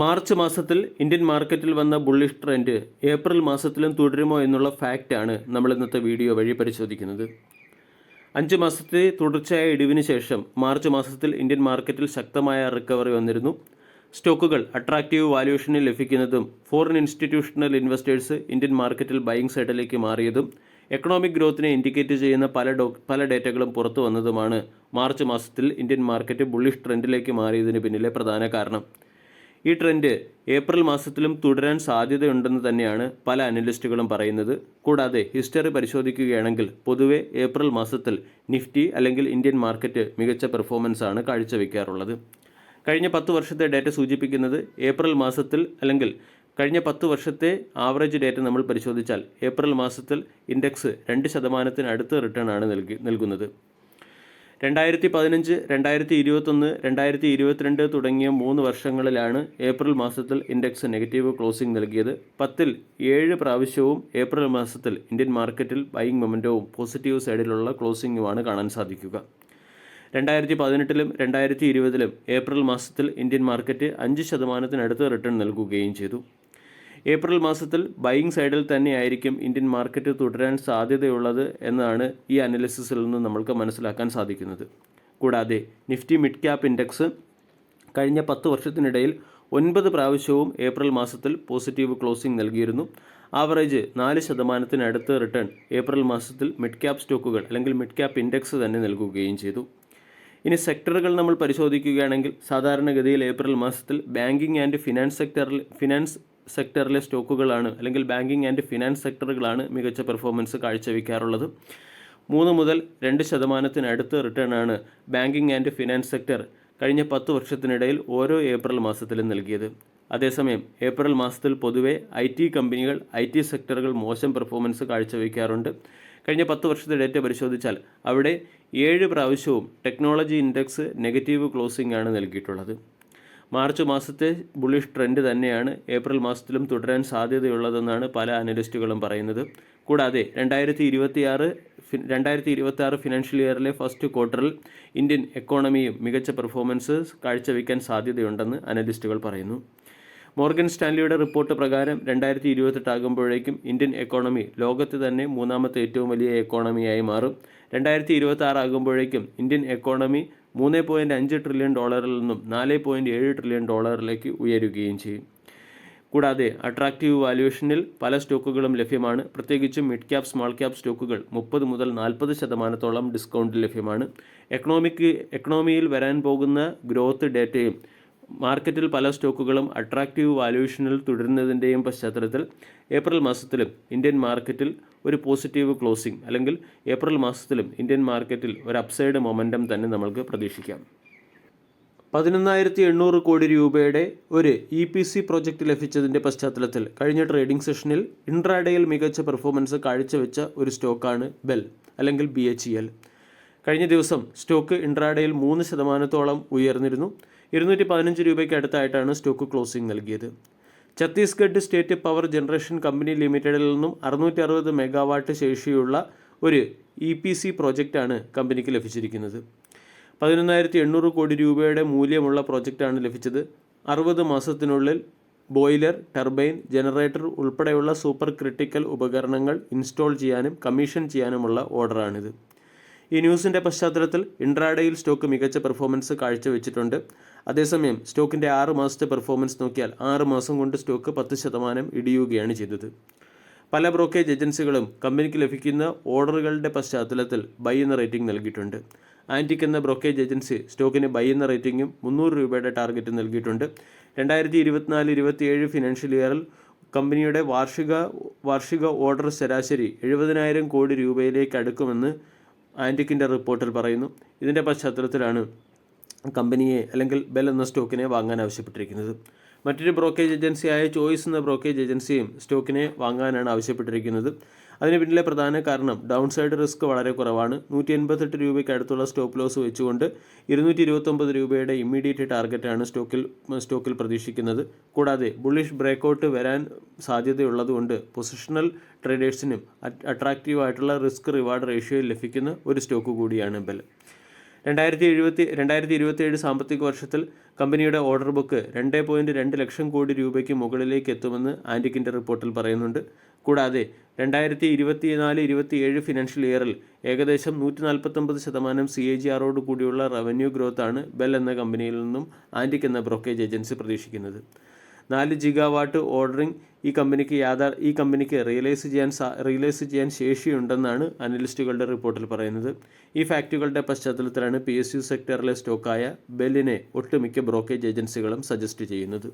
March മാസത്തിൽ Indian മാർക്കറ്റിൽ വന്ന ബുള്ളിഷ് ട്രെൻഡ് ഏപ്രിൽ മാസത്തിലും തുടരുമോ എന്നുള്ള ഫാക്റ്റാണ് നമ്മൾ ഇന്നത്തെ വീഡിയോ വഴി പരിശോധിക്കുന്നത്. അഞ്ച് മാസത്തെ തുടർച്ചയായ ഇടിവിന് ശേഷം മാർച്ച് മാസത്തിൽ ഇന്ത്യൻ മാർക്കറ്റിൽ ശക്തമായ റിക്കവറി വന്നിരുന്നു. സ്റ്റോക്കുകൾ അട്രാക്റ്റീവ് വാല്യൂഷനിൽ ലഭിക്കുന്നതും ഫോറിൻ ഇൻസ്റ്റിറ്റ്യൂഷണൽ ഇൻവെസ്റ്റേഴ്സ് ഇന്ത്യൻ മാർക്കറ്റിൽ ബൈങ് സൈഡിലേക്ക് മാറിയതും എക്കണോമിക് ഗ്രോത്തിനെ ഇൻഡിക്കേറ്റ് ചെയ്യുന്ന പല ഡോ പല ഡേറ്റകളും പുറത്തു വന്നതുമാണ് മാർച്ച് മാസത്തിൽ ഇന്ത്യൻ മാർക്കറ്റ് ബുള്ളിഷ് ട്രെൻഡിലേക്ക് മാറിയതിന് പിന്നിലെ പ്രധാന കാരണം. ഈ ട്രെൻഡ് ഏപ്രിൽ മാസത്തിലും തുടരാൻ സാധ്യതയുണ്ടെന്ന് തന്നെയാണ് പല അനലിസ്റ്റുകളും പറയുന്നത്. കൂടാതെ ഹിസ്റ്ററി പരിശോധിക്കുകയാണെങ്കിൽ പൊതുവെ ഏപ്രിൽ മാസത്തിൽ നിഫ്റ്റി അല്ലെങ്കിൽ ഇന്ത്യൻ മാർക്കറ്റ് മികച്ച പെർഫോമൻസ് ആണ് കാഴ്ചവെക്കാറുള്ളത്. കഴിഞ്ഞ പത്ത് വർഷത്തെ ഡേറ്റ സൂചിപ്പിക്കുന്നത് ഏപ്രിൽ മാസത്തിൽ അല്ലെങ്കിൽ കഴിഞ്ഞ പത്ത് വർഷത്തെ ആവറേജ് ഡേറ്റ നമ്മൾ പരിശോധിച്ചാൽ ഏപ്രിൽ മാസത്തിൽ ഇൻഡെക്സ് രണ്ട് ശതമാനത്തിനടുത്ത് റിട്ടേൺ ആണ് നൽകി നൽകുന്നത്. രണ്ടായിരത്തി പതിനഞ്ച് രണ്ടായിരത്തി ഇരുപത്തൊന്ന് രണ്ടായിരത്തി ഇരുപത്തിരണ്ട് തുടങ്ങിയ മൂന്ന് വർഷങ്ങളിലാണ് ഏപ്രിൽ മാസത്തിൽ ഇൻഡെക്സ് നെഗറ്റീവ് ക്ലോസിംഗ് നൽകിയത്. പത്തിൽ ഏഴ് പ്രാവശ്യവും ഏപ്രിൽ മാസത്തിൽ ഇന്ത്യൻ മാർക്കറ്റിൽ ബൈയിങ് മൊമെന്റവും പോസിറ്റീവ് സൈഡിലുള്ള ക്ലോസിംഗുമാണ് കാണാൻ സാധിക്കുക. രണ്ടായിരത്തി പതിനെട്ടിലും രണ്ടായിരത്തി ഇരുപതിലും ഏപ്രിൽ മാസത്തിൽ ഇന്ത്യൻ മാർക്കറ്റ് അഞ്ച് ശതമാനത്തിനടുത്ത് റിട്ടേൺ നൽകുകയും ചെയ്തു. ഏപ്രിൽ മാസത്തിൽ ബൈയിങ് സൈഡിൽ തന്നെയായിരിക്കും ഇന്ത്യൻ മാർക്കറ്റ് തുടരാൻ സാധ്യതയുള്ളത് എന്നാണ് ഈ അനാലിസിസിൽ നിന്ന് നമ്മൾക്ക് മനസ്സിലാക്കാൻ സാധിക്കുന്നത്. കൂടാതെ നിഫ്റ്റി മിഡ് ക്യാപ് ഇൻഡെക്സ് കഴിഞ്ഞ പത്ത് വർഷത്തിനിടയിൽ ഒൻപത് പ്രാവശ്യവും ഏപ്രിൽ മാസത്തിൽ പോസിറ്റീവ് ക്ലോസിംഗ് നൽകിയിരുന്നു. ആവറേജ് നാല് ശതമാനത്തിനടുത്ത് റിട്ടേൺ ഏപ്രിൽ മാസത്തിൽ മിഡ് ക്യാപ് സ്റ്റോക്കുകൾ അല്ലെങ്കിൽ മിഡ് ക്യാപ് ഇൻഡെക്സ് തന്നെ നൽകുകയും ചെയ്തു. ഇനി സെക്ടറുകൾ നമ്മൾ പരിശോധിക്കുകയാണെങ്കിൽ സാധാരണഗതിയിൽ ഏപ്രിൽ മാസത്തിൽ ബാങ്കിങ് ആൻഡ് ഫിനാൻസ് സെക്ടറിൽ ഫിനാൻസ് സെക്ടറിലെ സ്റ്റോക്കുകളാണ് അല്ലെങ്കിൽ ബാങ്കിങ് ആൻഡ് ഫിനാൻസ് സെക്ടറുകളാണ് മികച്ച പെർഫോമൻസ് കാഴ്ചവെക്കാറുള്ളത്. മൂന്ന് മുതൽ രണ്ട് ശതമാനത്തിനടുത്ത് റിട്ടേൺ ആണ് ബാങ്കിങ് ആൻഡ് ഫിനാൻസ് സെക്ടർ കഴിഞ്ഞ പത്ത് വർഷത്തിനിടയിൽ ഓരോ ഏപ്രിൽ മാസത്തിലും നൽകിയത്. അതേസമയം ഏപ്രിൽ മാസത്തിൽ പൊതുവെ ഐ ടി കമ്പനികൾ ഐ ടി സെക്ടറുകൾ മോശം പെർഫോമൻസ് കാഴ്ചവെക്കാറുണ്ട്. കഴിഞ്ഞ പത്ത് വർഷത്തെ ഡേറ്റ പരിശോധിച്ചാൽ അവിടെ ഏഴ് പ്രാവശ്യവും ടെക്നോളജി ഇൻഡെക്സ് നെഗറ്റീവ് ക്ലോസിംഗ് ആണ് നൽകിയിട്ടുള്ളത്. മാർച്ച് മാസത്തെ ബുള്ളിഷ് ട്രെൻഡ് തന്നെയാണ് ഏപ്രിൽ മാസത്തിലും തുടരാൻ സാധ്യതയുള്ളതെന്നാണ് പല അനലിസ്റ്റുകളും പറയുന്നത്. കൂടാതെ രണ്ടായിരത്തി ഇരുപത്തിയാറ് രണ്ടായിരത്തി ഇരുപത്തി ആറ് ഫിനാൻഷ്യൽ ഇയറിലെ ഫസ്റ്റ് ക്വാർട്ടറിൽ ഇന്ത്യൻ എക്കോണമിയും മികച്ച പെർഫോമൻസ് കാഴ്ചവെക്കാൻ സാധ്യതയുണ്ടെന്ന് അനലിസ്റ്റുകൾ പറയുന്നു. മോർഗൻ സ്റ്റാൻലിയുടെ റിപ്പോർട്ട് പ്രകാരം രണ്ടായിരത്തി ഇരുപത്തെട്ട് ആകുമ്പോഴേക്കും ഇന്ത്യൻ എക്കോണമി ലോകത്ത് തന്നെ മൂന്നാമത്തെ ഏറ്റവും വലിയ എക്കോണമിയായി മാറും. രണ്ടായിരത്തി ഇരുപത്തി ഇന്ത്യൻ എക്കോണമി മൂന്ന് പോയിന്റ് അഞ്ച് ട്രില്യൺ ഡോളറിൽ നിന്നും നാല് പോയിന്റ് ഏഴ് ട്രില്യൺ ഡോളറിലേക്ക് ഉയരുകയും ചെയ്യും. കൂടാതെ അട്രാക്റ്റീവ് വാല്യുവേഷനിൽ പല സ്റ്റോക്കുകളും ലഭ്യമാണ്. പ്രത്യേകിച്ചും മിഡ് ക്യാപ് സ്മോൾ ക്യാപ് സ്റ്റോക്കുകൾ മുപ്പത് മുതൽ നാൽപ്പത് ശതമാനത്തോളം ഡിസ്കൗണ്ട് ലഭ്യമാണ്. എക്കണോമിക്ക് എക്കണോമിയിൽ വരാൻ പോകുന്ന ഗ്രോത്ത് ഡേറ്റയും മാർക്കറ്റിൽ പല സ്റ്റോക്കുകളും അട്രാക്റ്റീവ് വാല്യുവേഷനിൽ തുടരുന്നതിന്റെയും പശ്ചാത്തലത്തിൽ ഏപ്രിൽ മാസത്തിലും ഇന്ത്യൻ മാർക്കറ്റിൽ ഒരു പോസിറ്റീവ് ക്ലോസിംഗ് അല്ലെങ്കിൽ ഏപ്രിൽ മാസത്തിലും ഇന്ത്യൻ മാർക്കറ്റിൽ ഒരു അപ്സൈഡ് മൊമെന്റം തന്നെ നമ്മൾക്ക് പ്രതീക്ഷിക്കാം. പതിനൊന്നായിരത്തി എണ്ണൂറ് കോടി രൂപയുടെ ഒരു ഇ പി സി പ്രോജക്റ്റ് ലഭിച്ചതിന്റെ പശ്ചാത്തലത്തിൽ കഴിഞ്ഞ ട്രേഡിംഗ് സെഷനിൽ ഇൻട്രാഡേയിൽ മികച്ച പെർഫോമൻസ് കാഴ്ചവെച്ച ഒരു സ്റ്റോക്കാണ് ബെൽ അല്ലെങ്കിൽ ബി എച്ച് എൽ കഴിഞ്ഞ ദിവസം സ്റ്റോക്ക് ഇൻട്രാഡേയിൽ മൂന്ന് ശതമാനത്തോളം ഉയർന്നിരുന്നു. ഇരുന്നൂറ്റി പതിനഞ്ച് രൂപയ്ക്ക് അടുത്തായിട്ടാണ് സ്റ്റോക്ക് ക്ലോസിംഗ് നൽകിയത്. Chhattisgarh state power generation company ലിമിറ്റഡിൽ നിന്നും അറുന്നൂറ്റി അറുപത് മെഗാവാട്ട് ശേഷിയുള്ള ഒരു ഇ പി സി പ്രോജക്റ്റാണ് കമ്പനിക്ക് ലഭിച്ചിരിക്കുന്നത്. പതിനൊന്നായിരത്തി എണ്ണൂറ് കോടി രൂപയുടെ മൂല്യമുള്ള പ്രോജക്റ്റാണ് ലഭിച്ചത്. അറുപത് മാസത്തിനുള്ളിൽ ബോയിലർ ടർബൈൻ ജനറേറ്റർ ഉൾപ്പെടെയുള്ള സൂപ്പർ ക്രിട്ടിക്കൽ ഉപകരണങ്ങൾ ഇൻസ്റ്റാൾ ചെയ്യാനും കമ്മീഷൻ ചെയ്യാനുമുള്ള ഓർഡറാണിത്. ഈ ന്യൂസിന്റെ പശ്ചാത്തലത്തിൽ ഇൻട്രാഡേയിൽ സ്റ്റോക്ക് മികച്ച പെർഫോമൻസ് കാഴ്ചവെച്ചിട്ടുണ്ട്. അതേസമയം സ്റ്റോക്കിന്റെ ആറ് മാസത്തെ പെർഫോമൻസ് നോക്കിയാൽ ആറ് മാസം കൊണ്ട് സ്റ്റോക്ക് പത്ത് ശതമാനം ഇടിയുകയാണ് ചെയ്തത്. പല ബ്രോക്കേജ് ഏജൻസികളും കമ്പനിക്ക് ലഭിക്കുന്ന ഓർഡറുകളുടെ പശ്ചാത്തലത്തിൽ ബൈ എന്ന റേറ്റിംഗ് നൽകിയിട്ടുണ്ട്. ആന്റിക് എന്ന ബ്രോക്കേജ് ഏജൻസി സ്റ്റോക്കിന് ബൈ എന്ന റേറ്റിംഗും മുന്നൂറ് രൂപയുടെ ടാർഗറ്റ് നൽകിയിട്ടുണ്ട്. രണ്ടായിരത്തി ഇരുപത്തിനാല് ഇരുപത്തിയേഴ് ഫിനാൻഷ്യൽ ഇയറിൽ കമ്പനിയുടെ വാർഷിക വാർഷിക ഓർഡർ ശരാശരി എഴുപതിനായിരം കോടി രൂപയിലേക്ക് അടുക്കുമെന്ന് ആന്റിക്കിന്റെ റിപ്പോർട്ടിൽ പറയുന്നു. ഇതിന്റെ പശ്ചാത്തലത്തിലാണ് കമ്പനിയെ അല്ലെങ്കിൽ ബെൽ എന്ന സ്റ്റോക്കിനെ വാങ്ങാൻ ആവശ്യപ്പെട്ടിരിക്കുന്നത്. മറ്റൊരു ബ്രോക്കേജ് ഏജൻസിയായ ചോയ്സ് എന്ന ബ്രോക്കേജ് ഏജൻസിയും സ്റ്റോക്കിനെ വാങ്ങാനാണ് ആവശ്യപ്പെട്ടിരിക്കുന്നത്. അതിന് പിന്നിലെ പ്രധാന കാരണം ഡൗൺ സൈഡ് റിസ്ക് വളരെ കുറവാണ്. നൂറ്റി എൺപത്തെട്ട് രൂപയ്ക്ക് അടുത്തുള്ള സ്റ്റോപ്പ് ലോസ് വെച്ചുകൊണ്ട് ഇരുന്നൂറ്റി ഇരുപത്തൊമ്പത് രൂപയുടെ ഇമ്മീഡിയറ്റ് ടാർഗറ്റാണ് സ്റ്റോക്കിൽ സ്റ്റോക്കിൽ പ്രതീക്ഷിക്കുന്നത്. കൂടാതെ ബുള്ളിഷ് ബ്രേക്കൗട്ട് വരാൻ സാധ്യതയുള്ളതുകൊണ്ട് പൊസിഷണൽ ട്രേഡേഴ്സിനും അട്രാക്റ്റീവ് ആയിട്ടുള്ള റിസ്ക് റിവാർഡ് റേഷ്യോയിൽ ലഭിക്കുന്ന ഒരു സ്റ്റോക്ക് കൂടിയാണ് ബെൽ. രണ്ടായിരത്തി എഴുപത്തി രണ്ടായിരത്തി ഇരുപത്തിയേഴ് സാമ്പത്തിക വർഷത്തിൽ കമ്പനിയുടെ ഓർഡർ ബുക്ക് രണ്ട് പോയിന്റ് രണ്ട് ലക്ഷം കോടി രൂപയ്ക്ക് മുകളിലേക്ക് എത്തുമെന്ന് ആന്റിക്കിന്റെ റിപ്പോർട്ടിൽ പറയുന്നുണ്ട്. കൂടാതെ രണ്ടായിരത്തി ഇരുപത്തിനാല് ഇരുപത്തിയേഴ് ഫിനാൻഷ്യൽ ഇയറിൽ ഏകദേശം നൂറ്റി നാൽപ്പത്തൊമ്പത് ശതമാനം സി എ ജി ആറോട് കൂടിയുള്ള റവന്യൂ ഗ്രോത്താണ് ബെൽ എന്ന കമ്പനിയിൽ നിന്നും ആന്റിക് എന്ന ബ്രോക്കേജ് ഏജൻസി പ്രതീക്ഷിക്കുന്നത്. നാല് ജിഗാവാട്ട് ഓർഡറിംഗ് ഈ കമ്പനിക്ക് യാഥാ ഈ കമ്പനിക്ക് റിയലൈസ് ചെയ്യാൻ റിയലൈസ് ചെയ്യാൻ ശേഷിയുണ്ടെന്നാണ് അനലിസ്റ്റുകളുടെ റിപ്പോർട്ടിൽ പറയുന്നത്. ഈ ഫാക്റ്റുകളുടെ പശ്ചാത്തലത്തിലാണ് പി എസ് യു സെക്ടറിലെ സ്റ്റോക്കായ ബെല്ലിനെ ഒട്ടുമിക്ക ബ്രോക്കേജ് ഏജൻസികളും സജസ്റ്റ് ചെയ്യുന്നത്.